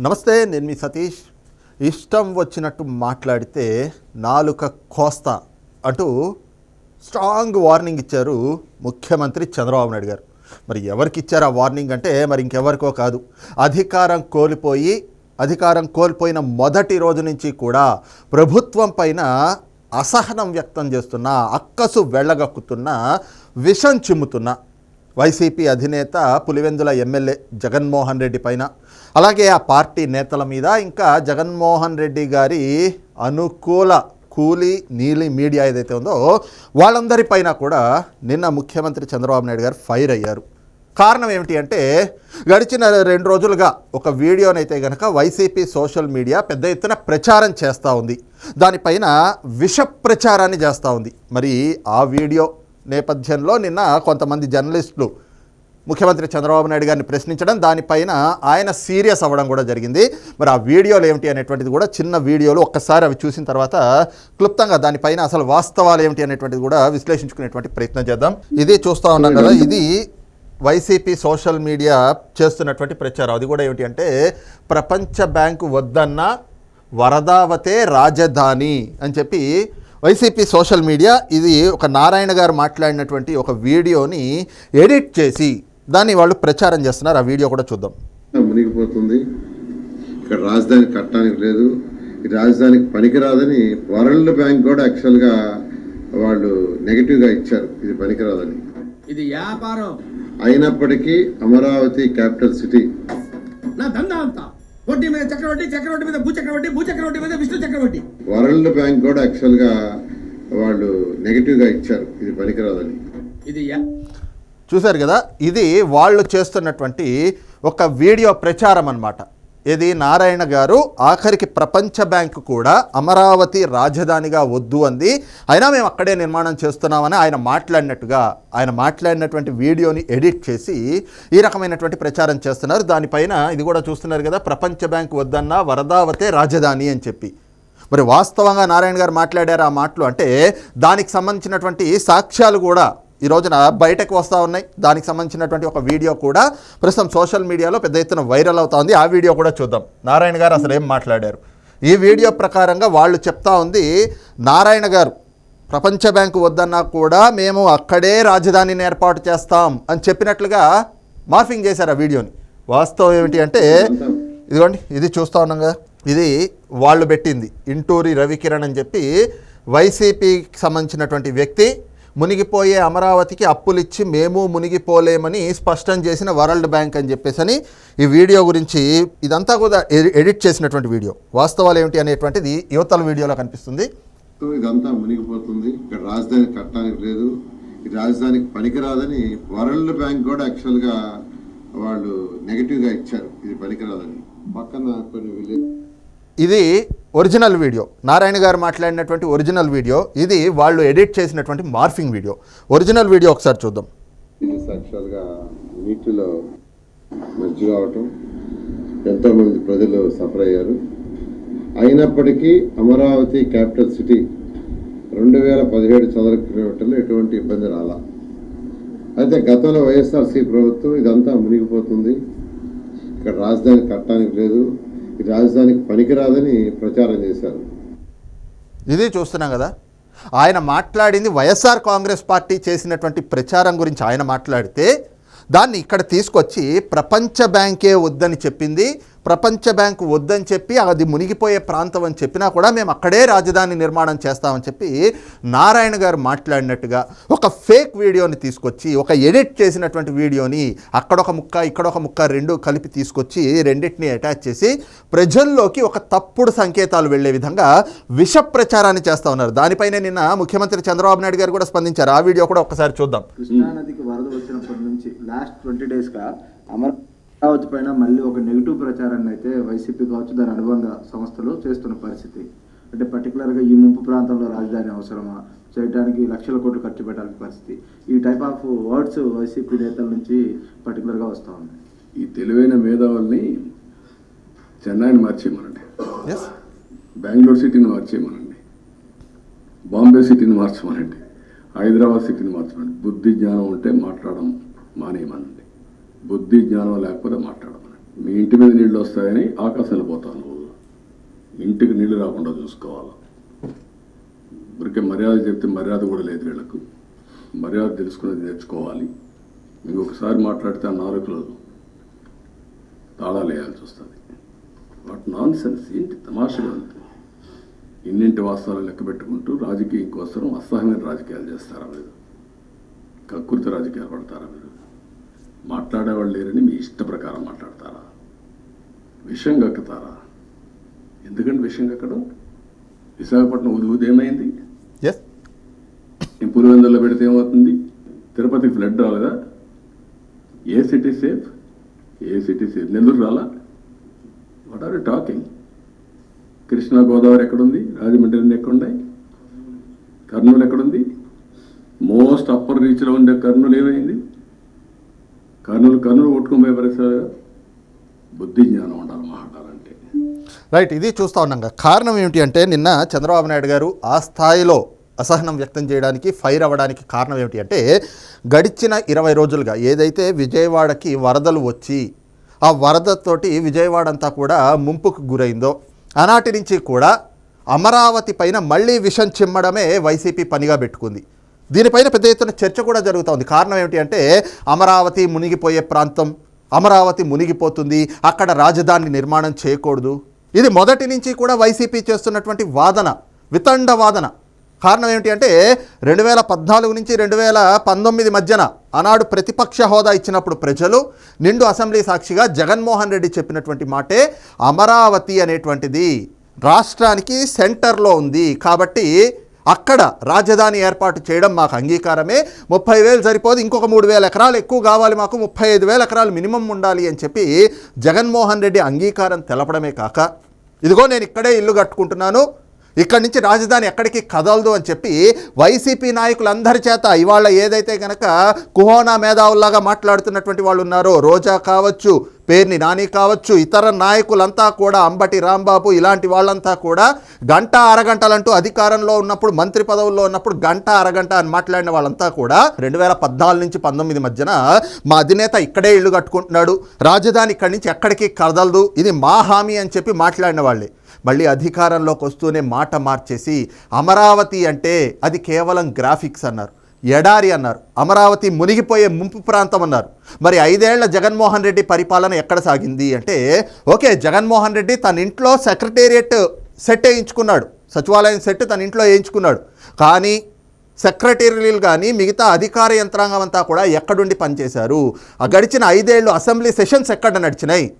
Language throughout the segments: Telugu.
నమస్తే నేను మీ సతీష్. ఇష్టం వచ్చినట్టు మాట్లాడితే నాలుక కోస్తా అంటూ స్ట్రాంగ్ వార్నింగ్ ఇచ్చారు ముఖ్యమంత్రి చంద్రబాబు నాయుడు గారు. మరి ఎవరికి ఇచ్చారు ఆ వార్నింగ్ అంటే మరి ఇంకెవరికో కాదు. అధికారం కోల్పోయి అధికారం కోల్పోయిన మొదటి రోజు నుంచి కూడా ప్రభుత్వం పైన అసహనం వ్యక్తం చేస్తున్న అక్కసు వెళ్ళగక్కుతున్న విషం చిమ్ముతున్న. వైసీపీ అధినేత పులివెందుల ఎమ్మెల్యే జగన్మోహన్ రెడ్డి పైన. అలాగే ఆ పార్టీ నేతల మీద ఇంకా జగన్మోహన్ రెడ్డి గారి అనుకూల కూలీ నీలి మీడియా ఏదైతే ఉందో వాళ్ళందరిపైన కూడా నిన్న ముఖ్యమంత్రి చంద్రబాబు నాయుడు గారు ఫైర్ అయ్యారు. కారణం ఏమిటి అంటే గడిచిన రెండు రోజులుగా ఒక వీడియోనైతే కనుక వైసీపీ సోషల్ మీడియా పెద్ద ఎత్తున ప్రచారం చేస్తూ ఉంది. దానిపైన విష ప్రచారాన్ని చేస్తూ ఉంది. మరి ఆ వీడియో నేపథ్యంలో నిన్న కొంతమంది జర్నలిస్టులు ముఖ్యమంత్రి చంద్రబాబు నాయుడు గారిని ప్రశ్నించడం దానిపైన ఆయన సీరియస్ అవ్వడం కూడా జరిగింది. మరి ఆ వీడియోలు ఏమిటి అనేటువంటిది కూడా చిన్న వీడియోలు ఒక్కసారి అవి చూసిన తర్వాత క్లుప్తంగా దానిపైన అసలు వాస్తవాలు ఏమిటి అనేటువంటిది కూడా విశ్లేషించుకునేటువంటి ప్రయత్నం చేద్దాం. ఇది చూస్తూ ఉన్నాం కదా ఇది వైసీపీ సోషల్ మీడియా చేస్తున్నటువంటి ప్రచారం. అది కూడా ఏమిటి అంటే ప్రపంచ బ్యాంకు వద్దన్న వరదావతే రాజధాని అని చెప్పి వైసీపీ సోషల్ మీడియా ఇది ఒక నారాయణ గారు మాట్లాడినటువంటి ఒక వీడియోని ఎడిట్ చేసి దాన్ని వాళ్ళు ప్రచారం చేస్తున్నారు. ఆ వీడియో కూడా చూద్దాం. మునిగిపోతుంది. ఇక్కడ రాజధాని కట్టడానికి లేదు. ఈ రాజధానికి పనికిరాదని వరల్డ్ బ్యాంక్ కూడా యాక్చువల్గా వాళ్ళు నెగిటివ్గా ఇచ్చారు. ఇది పనికిరాదని. ఇది వ్యాపారం. అయినప్పటికీ అమరావతి క్యాపిటల్ సిటీ. నా దందా అంతా. వడ్డీ మీద చక్రవడ్డీ చక్రవడ్డీ మీద భూ చక్రవడ్డీ భూ చక్రవడ్డీ మీద విష్ణు చక్రవడ్డీ. వరల్డ్ బ్యాంక్ కూడా యాక్చువల్గా వాళ్ళు నెగిటివ్గా ఇచ్చారు. ఇది పనికిరాదని. ఇది యా- చూశారు కదా? ఇది వాళ్ళు చేస్తున్నటువంటి ఒక వీడియో ప్రచారం అన్నమాట. ఇది నారాయణ గారు ఆఖరికి ప్రపంచ బ్యాంకు కూడా అమరావతి రాజధానిగా వద్దు అంది. అయినా మేము అక్కడే నిర్మాణం చేస్తున్నామని ఆయన మాట్లాడినట్టుగా ఆయన మాట్లాడినటువంటి వీడియోని ఎడిట్ చేసి ఈ రకమైనటువంటి ప్రచారం చేస్తున్నారు. దానిపైన ఇది కూడా చూస్తున్నారు కదా ప్రపంచ బ్యాంకు వద్దన్నా వరదావతే రాజధాని అని చెప్పి. మరి వాస్తవంగా నారాయణ గారు మాట్లాడారు ఆ మాటలు అంటే దానికి సంబంధించినటువంటి సాక్ష్యాలు కూడా ఈ రోజున బయటకు వస్తూ ఉన్నాయి. దానికి సంబంధించినటువంటి ఒక వీడియో కూడా ప్రస్తుతం సోషల్ మీడియాలో పెద్ద ఎత్తున వైరల్ అవుతా ఉంది ఆ వీడియో కూడా చూద్దాం. నారాయణ గారు అసలు ఏం మాట్లాడారు? ఈ వీడియో ప్రకారంగా వాళ్ళు చెప్తా ఉంది నారాయణ గారు ప్రపంచ బ్యాంకు వద్దన్నా కూడా మేము అక్కడే రాజధానిని ఏర్పాటు చేస్తాం అని చెప్పినట్లుగా మార్ఫింగ్ చేశారు ఆ వీడియోని. వాస్తవం ఏమిటి అంటే ఇదిగోండి ఇది చూస్తూ ఉన్నాం కదా. ఇది వాళ్ళు పెట్టింది. ఇంటూరి రవికిరణ్ అని చెప్పి వైసీపీకి సంబంధించినటువంటి వ్యక్తి మునిగిపోయే అమరావతికి అప్పులిచ్చి మేము మునిగిపోలేమని స్పష్టం చేసిన వరల్డ్ బ్యాంక్ అని చెప్పేసి అని ఈ వీడియో గురించి ఇదంతా కూడా ఎడి- ఎడిట్ చేసినటువంటి వీడియో. వాస్తవాలు ఏమిటి అనేటువంటిది యువతల వీడియోలో కనిపిస్తుంది. ఇదంతా మునిగిపోతుంది. ఇక్కడ రాజధాని కట్టడానికి లేదు. ఈ రాజధానికి పనికిరాదని వరల్డ్ బ్యాంక్ కూడా యాక్చువల్గా వాళ్ళు నెగిటివ్గా ఇచ్చారు. ఇది పనికిరాదని. పక్కన కొన్ని విలేజ్ ఇది ఒరిజినల్ వీడియో. నారాయణ గారు మాట్లాడినటువంటి ఒరిజినల్ వీడియో ఇది వాళ్ళు ఎడిట్ చేసినటువంటి మార్ఫింగ్ వీడియో. ఒరిజినల్ వీడియో ఒకసారి చూద్దాం. యాక్చువల్గా నీటిలో మంచి కావటం. ఎంతోమంది ప్రజలు సఫర్ అయ్యారు. అయినప్పటికీ అమరావతి క్యాపిటల్ సిటీ రెండు వేల పదిహేడు చదరపు కిలోమీటర్లు ఎటువంటి ఇబ్బంది రాలా. అయితే గతంలో వైఎస్ఆర్సీ ప్రభుత్వం ఇదంతా మునిగిపోతుంది. ఇక్కడ రాజధాని కట్టడానికి లేదు. రాజధానికి పనికిరాదని ప్రచారం చేశారు. ఇది చూస్తున్నాం కదా. ఆయన మాట్లాడింది వైఎస్ఆర్ కాంగ్రెస్ పార్టీ చేసినటువంటి ప్రచారం గురించి ఆయన మాట్లాడితే దాన్ని ఇక్కడ తీసుకొచ్చి ప్రపంచ బ్యాంకే వద్దని చెప్పింది. ప్రపంచ బ్యాంకు వద్దని చెప్పి అది మునిగిపోయే ప్రాంతం అని చెప్పినా కూడా మేము అక్కడే రాజధాని నిర్మాణం చేస్తామని చెప్పి నారాయణ గారు మాట్లాడినట్టుగా ఒక ఫేక్ వీడియోని తీసుకొచ్చి ఒక ఎడిట్ చేసినటువంటి వీడియోని అక్కడొక ముక్క ఇక్కడొక ముక్క రెండు కలిపి తీసుకొచ్చి రెండింటిని అటాచ్ చేసి ప్రజల్లోకి ఒక తప్పుడు సంకేతాలు వెళ్ళే విధంగా విష ప్రచారాన్ని చేస్తూ ఉన్నారు. దానిపైనే నిన్న ముఖ్యమంత్రి చంద్రబాబు నాయుడు గారు కూడా స్పందించారు. ఆ వీడియో కూడా ఒకసారి చూద్దాం. వరద వచ్చినప్పటి నుంచి లాస్ట్ ట్వంటీ డేస్గా అమరావతి పైన మళ్ళీ ఒక నెగిటివ్ ప్రచారాన్ని అయితే వైసీపీ కావచ్చు దాని అనుబంధ సంస్థలు చేస్తున్న పరిస్థితి. అంటే పర్టికులర్గా ఈ ముంపు ప్రాంతంలో రాజధాని అవసరమా? చేయడానికి లక్షల కోట్లు ఖర్చు పెట్టాల్సిన పరిస్థితి. ఈ టైప్ ఆఫ్ వర్డ్స్ వైసీపీ నేతల నుంచి పర్టికులర్గా వస్తూ ఉన్నాయి. ఈ తెలివైన మేధావుల్ని చెన్నైని మార్చేయమనండి. బెంగళూరు సిటీని మార్చేయమనండి. బాంబే సిటీని మార్చమనండి. హైదరాబాద్ సిటీని మార్చమనండి. బుద్ధి జ్ఞానం ఉంటే మాట్లాడడం మానేయమనండి బుద్ధి జ్ఞానం లేకపోతే మాట్లాడమనండి. మీ ఇంటి మీద నీళ్ళు వస్తాయని ఆకాశంలో పోతాను. ఇంటికి నీళ్ళు రాకుండా చూసుకోవాలి. ఊరికే మర్యాద చెప్తే మర్యాద కూడా లేదు వీళ్ళకు. మర్యాద తెలుసుకునేది నేర్చుకోవాలి. ఇంకొకసారి మాట్లాడితే ఆ నాలుగులో తాళాలు వేయాల్సి వస్తుంది. వాట్ నాన్ సెన్స్ ఏంటి తమాషగా ఉంది? ఇన్నింటి వాస్తవాలు లెక్క పెట్టుకుంటూ రాజకీయం కోసం అసహ్యమైన రాజకీయాలు చేస్తారా మీరు? కక్కుర్తి రాజకీయాలు పడతారా మీరు? మాట్లాడేవాళ్ళు లేరని మీ ఇష్ట ప్రకారం మాట్లాడతారా? విషయం కక్కుతారా ఎందుకంటే విషయం కక్కడం విశాఖపట్నం ఉది ఉది ఏమైంది? పులివెందుల్లో పెడితే ఏమవుతుంది? తిరుపతికి ఫ్లడ్ రాలేదా? ఏ సిటీ సేఫ్ ఏ సిటీ సేఫ్ నెల్లూరు రాలా? What are you talking Krishna Godavari ఎక్కడుంది? రాజమండ్రి ఎక్కడున్నాయి? కర్నూలు ఎక్కడుంది? మోస్ట్ ఉండే కర్నూలు ఏమైంది? కర్నూలు కర్నూలు కొట్టుకుని పోయే పరిస్థితి బుద్ధి జ్ఞానం ఉండాలి మాట్లాడాలంటే రైట్ ఇది చూస్తూ ఉన్నాం కారణం ఏమిటి అంటే నిన్న చంద్రబాబు నాయుడు గారు ఆ స్థాయిలో అసహనం వ్యక్తం చేయడానికి ఫైర్ అవ్వడానికి కారణం ఏమిటి అంటే గడిచిన ఇరవై రోజులుగా ఏదైతే విజయవాడకి వరదలు వచ్చి ఆ వరదతోటి విజయవాడ అంతా కూడా ముంపుకు గురైందో ఆనాటి నుంచి కూడా అమరావతి పైన మళ్ళీ విషం చిమ్మడమే వైసీపీ పనిగా పెట్టుకుంది. దీనిపైన పెద్ద ఎత్తున చర్చ కూడా జరుగుతోంది కారణం ఏమిటి అంటే అమరావతి మునిగిపోయే ప్రాంతం అమరావతి మునిగిపోతుంది అక్కడ రాజధాని నిర్మాణం చేయకూడదు. ఇది మొదటి నుంచి కూడా వైసీపీ చేస్తున్నటువంటి వాదన వితండ వాదన. కారణం ఏమిటి అంటే రెండు వేల పద్నాలుగు నుంచి రెండు వేల పంతొమ్మిది మధ్యన ఆనాడు ప్రతిపక్ష హోదా ఇచ్చినప్పుడు ప్రజలు నిండు అసెంబ్లీ సాక్షిగా జగన్మోహన్ రెడ్డి చెప్పినటువంటి మాటే అమరావతి అనేటువంటిది రాష్ట్రానికి సెంటర్లో ఉంది. కాబట్టి అక్కడ రాజధాని ఏర్పాటు చేయడం మాకు అంగీకారమే. ముప్పై వేలు సరిపోదు ఇంకొక మూడు వేల ఎకరాలు ఎక్కువ కావాలి మాకు ముప్పై ఐదు వేల ఎకరాలు మినిమం ఉండాలి అని చెప్పి జగన్మోహన్ రెడ్డి అంగీకారం తెలపడమే కాక ఇదిగో నేను ఇక్కడే ఇల్లు కట్టుకుంటున్నాను ఇక్కడి నుంచి రాజధాని ఎక్కడికి కదలదు అని చెప్పి వైసీపీ నాయకులందరి చేత ఇవాళ ఏదైతే కనుక కుహోనా మేధావుల్లాగా మాట్లాడుతున్నటువంటి వాళ్ళు ఉన్నారో రోజా కావచ్చు పేర్ని నాని కావచ్చు ఇతర నాయకులంతా కూడా అంబటి రాంబాబు ఇలాంటి వాళ్ళంతా కూడా గంట అరగంటలంటూ అధికారంలో ఉన్నప్పుడు మంత్రి పదవుల్లో ఉన్నప్పుడు గంట అరగంట అని మాట్లాడిన వాళ్ళంతా కూడా రెండు వేల పద్నాలుగు నుంచి పంతొమ్మిది మధ్యన మా అధినేత ఇక్కడే ఇల్లు కట్టుకుంటున్నాడు రాజధాని ఇక్కడి నుంచి ఎక్కడికి కదలదు ఇది మా హామీ అని చెప్పి మాట్లాడిన వాళ్ళే. మళ్ళీ అధికారంలోకి వస్తూనే మాట మార్చేసి అమరావతి అంటే అది కేవలం గ్రాఫిక్స్ అన్నారు. ఎడారి అన్నారు. అమరావతి మునిగిపోయే ముంపు ప్రాంతం అన్నారు. మరి ఐదేళ్ళ జగన్మోహన్ రెడ్డి పరిపాలన ఎక్కడ సాగింది అంటే ఓకే జగన్మోహన్ రెడ్డి తన ఇంట్లో సెక్రటేరియట్ సెట్ వేయించుకున్నాడు. సచివాలయం సెట్ తన ఇంట్లో వేయించుకున్నాడు. కానీ సెక్రటేరియల్ కానీ మిగతా అధికార యంత్రాంగం అంతా కూడా ఎక్కడుండి పనిచేశారు? ఆ గడిచిన ఐదేళ్ళు అసెంబ్లీ సెషన్స్ ఎక్కడ నడిచినాయి?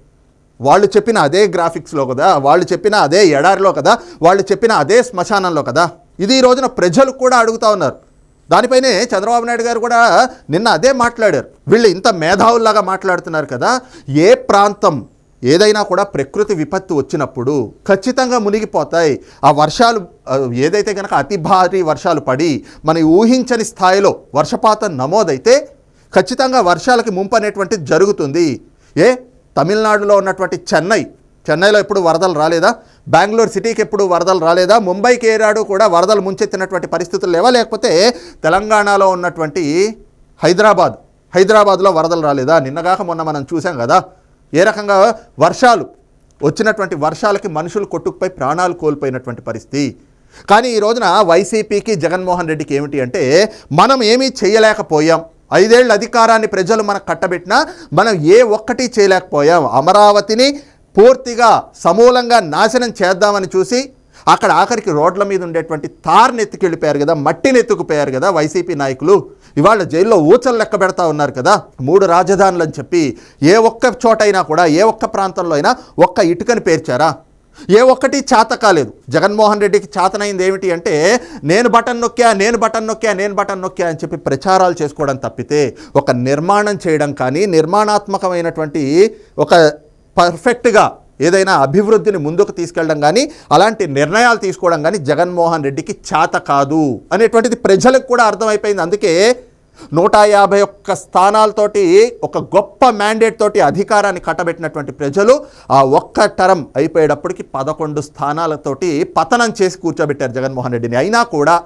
వాళ్ళు చెప్పిన అదే గ్రాఫిక్స్లో కదా? వాళ్ళు చెప్పిన అదే ఎడారిలో కదా? వాళ్ళు చెప్పిన అదే శ్మశానంలో కదా? ఇది ఈ రోజున ప్రజలు కూడా అడుగుతా ఉన్నారు. దానిపైనే చంద్రబాబు నాయుడు గారు కూడా నిన్న అదే మాట్లాడారు. వీళ్ళు ఇంత మేధావుల్లాగా మాట్లాడుతున్నారు కదా ఏ ప్రాంతం ఏదైనా కూడా ప్రకృతి విపత్తు వచ్చినప్పుడు ఖచ్చితంగా మునిగిపోతాయి. ఆ వర్షాలు ఏదైతే కనుక అతి భారీ వర్షాలు పడి మన ఊహించని స్థాయిలో వర్షపాతం నమోదైతే ఖచ్చితంగా వర్షాలకి ముంపు అనేటువంటిది జరుగుతుంది. ఏ? తమిళనాడులో ఉన్నటువంటి చెన్నై చెన్నైలో ఎప్పుడు వరదలు రాలేదా? బెంగళూరు సిటీకి ఎప్పుడు వరదలు రాలేదా? ముంబైకి ఏరాడు కూడా వరదలు ముంచెత్తినటువంటి పరిస్థితులు లేవా? లేకపోతే తెలంగాణలో ఉన్నటువంటి హైదరాబాద్ హైదరాబాద్లో వరదలు రాలేదా? నిన్నగాక మొన్న మనం చూసాం కదా ఏ రకంగా వర్షాలు వచ్చినటువంటి వర్షాలకి మనుషులు కొట్టుకుపోయి ప్రాణాలు కోల్పోయినటువంటి పరిస్థితి. కానీ ఈ రోజున వైసీపీకి జగన్మోహన్ రెడ్డికి ఏమిటి అంటే మనం ఏమీ చేయలేకపోయాం. ఐదేళ్ళ అధికారాన్ని ప్రజలు మనకు కట్టబెట్టినా మనం ఏ ఒక్కటి చేయలేకపోయాం. అమరావతిని పూర్తిగా సమూలంగా నాశనం చేద్దామని చూసి అక్కడ ఆఖరికి రోడ్ల మీద ఉండేటువంటి తార్ని ఎత్తుకెళ్ళిపోయారు కదా మట్టిని ఎత్తుకుపోయారు కదా వైసీపీ నాయకులు. ఇవాళ జైల్లో ఊచలు లెక్క పెడతా ఉన్నారు కదా మూడు రాజధానులు అని చెప్పి ఏ ఒక్క చోటైనా కూడా ఏ ఒక్క ప్రాంతంలో అయినా ఒక్క ఇటుకని పేర్చారా? ఏ ఒక్కటి చేత కాలేదు. జగన్మోహన్ రెడ్డికి చేతనైంది ఏమిటి అంటే నేను బటన్ నొక్కా నేను బటన్ నొక్కా నేను బటన్ నొక్కా అని చెప్పి ప్రచారాలు చేసుకోవడం తప్పితే ఒక నిర్మాణం చేయడం కానీ నిర్మాణాత్మకమైనటువంటి ఒక పర్ఫెక్ట్గా ఏదైనా అభివృద్ధిని ముందుకు తీసుకెళ్ళడం కానీ అలాంటి నిర్ణయాలు తీసుకోవడం కానీ జగన్మోహన్ రెడ్డికి చేత కాదు అనేటువంటిది ప్రజలకు కూడా అర్థమైపోయింది. అందుకే నూట యాభై ఒక్క స్థానాలతోటి ఒక గొప్ప మ్యాండేట్ తోటి అధికారాన్ని కట్టబెట్టినటువంటి ప్రజలు ఆ ఒక్క టరం అయిపోయేటప్పటికి పదకొండు స్థానాలతోటి పతనం చేసి కూర్చోబెట్టారు జగన్మోహన్ రెడ్డిని. అయినా కూడా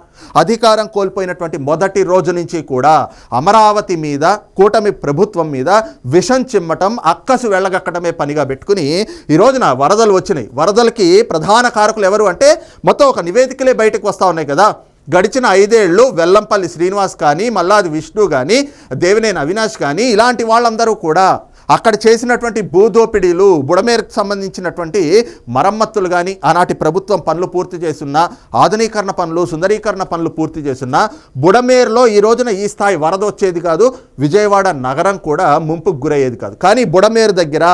అధికారం కోల్పోయినటువంటి మొదటి రోజు నుంచి కూడా అమరావతి మీద కూటమి ప్రభుత్వం మీద విషం చిమ్మటం అక్కసు వెళ్ళగక్కడమే పనిగా పెట్టుకుని ఈ రోజున వరదలు వచ్చినాయి. వరదలకి ప్రధాన కారకులు ఎవరు అంటే మొత్తం ఒక నివేదికలే బయటకు వస్తూ ఉన్నాయి కదా. గడిచిన ఐదేళ్ళు వెల్లంపల్లి శ్రీనివాస్ కానీ మల్లాది విష్ణు కానీ దేవినేని అవినాష్ కానీ ఇలాంటి వాళ్ళందరూ కూడా అక్కడ చేసినటువంటి భూదోపిడీలు బుడమేరకు సంబంధించినటువంటి మరమ్మతులు కానీ ఆనాటి ప్రభుత్వం పనులు పూర్తి చేస్తున్న ఆధునీకరణ పనులు సుందరీకరణ పనులు పూర్తి చేస్తున్న బుడమేరులో ఈ రోజున ఈ స్థాయి వరద వచ్చేది కాదు విజయవాడ నగరం కూడా ముంపుకు గురయ్యేది కాదు. కానీ బుడమేరు దగ్గర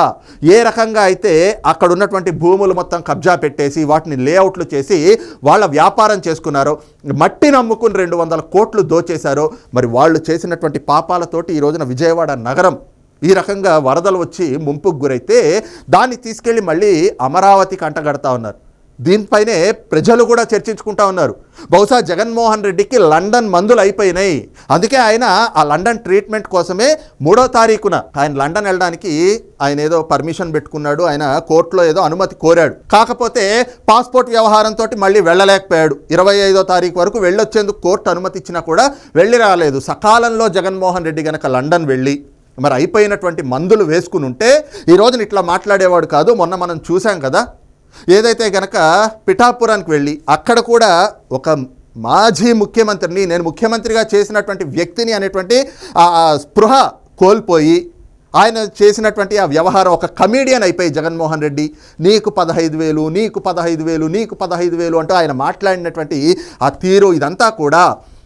ఏ రకంగా అయితే అక్కడ ఉన్నటువంటి భూములు మొత్తం కబ్జా పెట్టేసి వాటిని లేఅవుట్లు చేసి వాళ్ళ వ్యాపారం చేసుకున్నారో మట్టి నమ్ముకుని రెండు వందల కోట్లు దోచేశారో మరి వాళ్ళు చేసినటువంటి పాపాలతోటి ఈ రోజున విజయవాడ నగరం ఈ రకంగా వరదలు వచ్చి ముంపుకు గురైతే దాన్ని తీసుకెళ్ళి మళ్ళీ అమరావతికి అంటగడతా ఉన్నారు. దీనిపైనే ప్రజలు కూడా చర్చించుకుంటా ఉన్నారు. బహుశా జగన్మోహన్ రెడ్డికి లండన్ మందులు అయిపోయినాయి. అందుకే ఆయన ఆ లండన్ ట్రీట్మెంట్ కోసమే మూడో తారీఖున ఆయన లండన్ వెళ్ళడానికి ఆయన ఏదో పర్మిషన్ పెట్టుకున్నాడు. ఆయన కోర్టులో ఏదో అనుమతి కోరాడు. కాకపోతే పాస్పోర్ట్ వ్యవహారంతో మళ్ళీ వెళ్ళలేకపోయాడు. ఇరవై ఐదో తారీఖు వరకు వెళ్ళొచ్చేందుకు కోర్టు అనుమతి ఇచ్చినా కూడా వెళ్ళి రాలేదు. సకాలంలో జగన్మోహన్ రెడ్డి గనక లండన్ వెళ్ళి మరి అయిపోయినటువంటి మందులు వేసుకుని ఉంటే ఈ రోజున ఇట్లా మాట్లాడేవాడు కాదు మొన్న మనం చూసాం కదా. ఏదైతే గనక పిఠాపురానికి వెళ్ళి అక్కడ కూడా ఒక మాజీ ముఖ్యమంత్రిని నేను ముఖ్యమంత్రిగా చేసినటువంటి వ్యక్తిని అనేటువంటి ఆ స్పృహ కోల్పోయి ఆయన చేసినటువంటి ఆ వ్యవహారం ఒక కమీడియన్ అయిపోయి జగన్మోహన్ రెడ్డి నీకు పదహైదు వేలు నీకు పదహైదు వేలు నీకు పదహైదు వేలు అంటూ ఆయన మాట్లాడినటువంటి ఆ తీరు ఇదంతా కూడా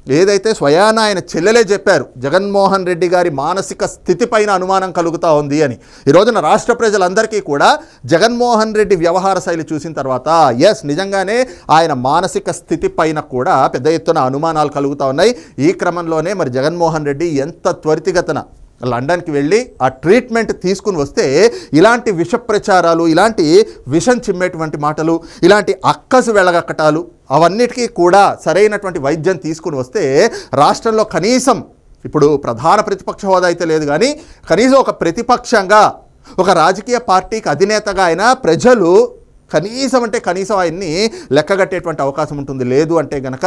ఏదైతే స్వయాన ఆయన చెల్లెలే చెప్పారు జగన్మోహన్ రెడ్డి గారి మానసిక స్థితిపైన అనుమానం కలుగుతూ ఉంది అని. ఈ రోజున రాష్ట్ర ప్రజలందరికీ కూడా జగన్మోహన్ రెడ్డి వ్యవహార శైలి చూసిన తర్వాత ఎస్ నిజంగానే ఆయన మానసిక స్థితి పైన కూడా పెద్ద ఎత్తున అనుమానాలు కలుగుతూ ఉన్నాయి. ఈ క్రమంలోనే మరి జగన్మోహన్ రెడ్డి ఎంత త్వరితగతన లండన్కి వెళ్ళి ఆ ట్రీట్మెంట్ తీసుకుని వస్తే ఇలాంటి విష ప్రచారాలు ఇలాంటి విషం చిమ్మేటువంటి మాటలు ఇలాంటి అక్కసు వెళ్ళగక్కటాలు అవన్నిటికీ కూడా సరైనటువంటి వైద్యం తీసుకుని వస్తే రాష్ట్రంలో కనీసం ఇప్పుడు ప్రధాన ప్రతిపక్ష హోదా అయితే లేదు కానీ కనీసం ఒక ప్రతిపక్షంగా ఒక రాజకీయ పార్టీకి అధినేతగా అయినా ప్రజలు కనీసం అంటే కనీసం ఆయన్ని లెక్కగట్టేటువంటి అవకాశం ఉంటుంది. లేదు అంటే గనక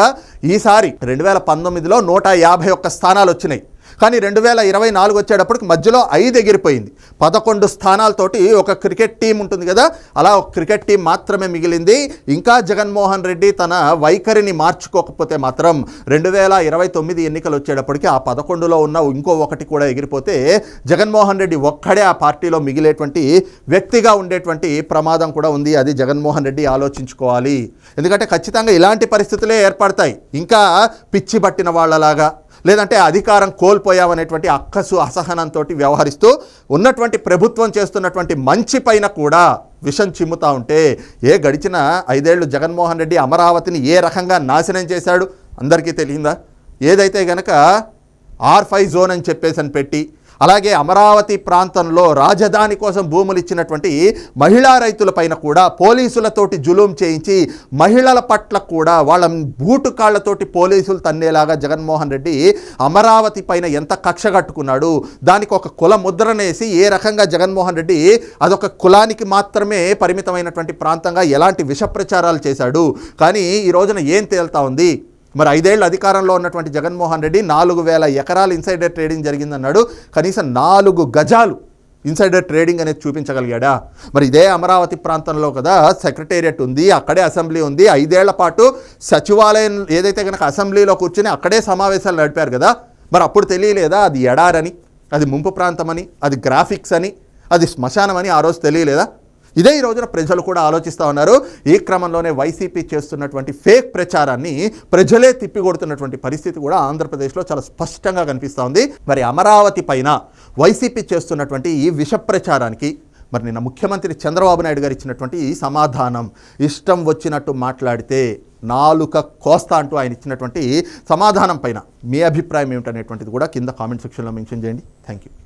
ఈసారి రెండు వేల పంతొమ్మిదిలో నూట యాభై ఒక్క స్థానాలు వచ్చినాయి. కానీ రెండు వేల ఇరవై నాలుగు వచ్చేటప్పటికి మధ్యలో ఐదు ఎగిరిపోయింది. పదకొండు స్థానాలతోటి ఒక క్రికెట్ టీం ఉంటుంది కదా అలా ఒక క్రికెట్ టీం మాత్రమే మిగిలింది. ఇంకా జగన్మోహన్ రెడ్డి తన వైఖరిని మార్చుకోకపోతే మాత్రం రెండు వేల ఇరవై తొమ్మిది ఎన్నికలు వచ్చేటప్పటికి ఆ పదకొండులో ఉన్న ఇంకో ఒకటి కూడా ఎగిరిపోతే జగన్మోహన్ రెడ్డి ఒక్కడే ఆ పార్టీలో మిగిలేటువంటి వ్యక్తిగా ఉండేటువంటి ప్రమాదం కూడా ఉంది. అది జగన్మోహన్ రెడ్డి ఆలోచించుకోవాలి. ఎందుకంటే ఖచ్చితంగా ఇలాంటి పరిస్థితులే ఏర్పడతాయి. ఇంకా పిచ్చి పట్టిన వాళ్ళలాగా లేదంటే అధికారం కోల్పోయామనేటువంటి అక్కసు అసహనంతో వ్యవహరిస్తూ ఉన్నటువంటి ప్రభుత్వం చేస్తున్నటువంటి మంచి పైన కూడా విషం చిమ్ముతా ఉంటే ఏ గడిచిన ఐదేళ్ళు జగన్మోహన్ రెడ్డి అమరావతిని ఏ రకంగా నాశనం చేశాడు? అందరికీ తెలియందా? ఏదైతే గనక ఆర్ ఫైవ్ జోన్ అని చెప్పేసి అని పెట్టి అలాగే అమరావతి ప్రాంతంలో రాజధాని కోసం భూములు ఇచ్చినటువంటి మహిళా రైతులపైన కూడా పోలీసులతోటి జులుం చేయించి మహిళల పట్ల కూడా వాళ్ళ బూటు కాళ్ళతోటి పోలీసులు తన్నేలాగా జగన్మోహన్ రెడ్డి అమరావతి పైన ఎంత కక్ష కట్టుకున్నాడు దానికి ఒక కుల ముద్రనేసి ఏ రకంగా జగన్మోహన్ రెడ్డి అదొక కులానికి మాత్రమే పరిమితమైనటువంటి ప్రాంతంగా ఎలాంటి విష ప్రచారాలు చేశాడు. కానీ ఈ రోజున ఏం తేల్తా ఉంది? మరి ఐదేళ్ళు అధికారంలో ఉన్నటువంటి జగన్మోహన్ రెడ్డి నాలుగు వేల ఎకరాలు ఇన్సైడర్ ట్రేడింగ్ జరిగిందన్నాడు. కనీసం నాలుగు గజాలు ఇన్సైడర్ ట్రేడింగ్ అనేది చూపించగలిగాడా? మరి ఇదే అమరావతి ప్రాంతంలో కదా సెక్రటేరియట్ ఉంది అక్కడే అసెంబ్లీ ఉంది. ఐదేళ్ళ పాటు సచివాలయం ఏదైతే కనుక అసెంబ్లీలో కూర్చొని అక్కడే సమావేశాలు నడిపారు కదా. మరి అప్పుడు తెలియలేదా అది ఎడారని అది ముంపు ప్రాంతమని అది గ్రాఫిక్స్ అని అది శ్మశానమని ఆ రోజు తెలియలేదా? ఇదే ఈ రోజున ప్రజలు కూడా ఆలోచిస్తూ ఉన్నారు. ఈ క్రమంలోనే వైసీపీ చేస్తున్నటువంటి ఫేక్ ప్రచారాన్ని ప్రజలే తిప్పికొడుతున్నటువంటి పరిస్థితి కూడా ఆంధ్రప్రదేశ్లో చాలా స్పష్టంగా కనిపిస్తూ ఉంది. మరి అమరావతి పైన వైసీపీ చేస్తున్నటువంటి ఈ విష ప్రచారానికి మరి నిన్న ముఖ్యమంత్రి చంద్రబాబు నాయుడు గారు ఇచ్చినటువంటి ఈ సమాధానం ఇష్టం వచ్చినట్టు మాట్లాడితే నాలుక కోస్తా అంటూ ఆయన ఇచ్చినటువంటి సమాధానం పైన మీ అభిప్రాయం ఏమిటనేటువంటిది కూడా కింద కామెంట్ సెక్షన్లో మెన్షన్ చేయండి. Thank you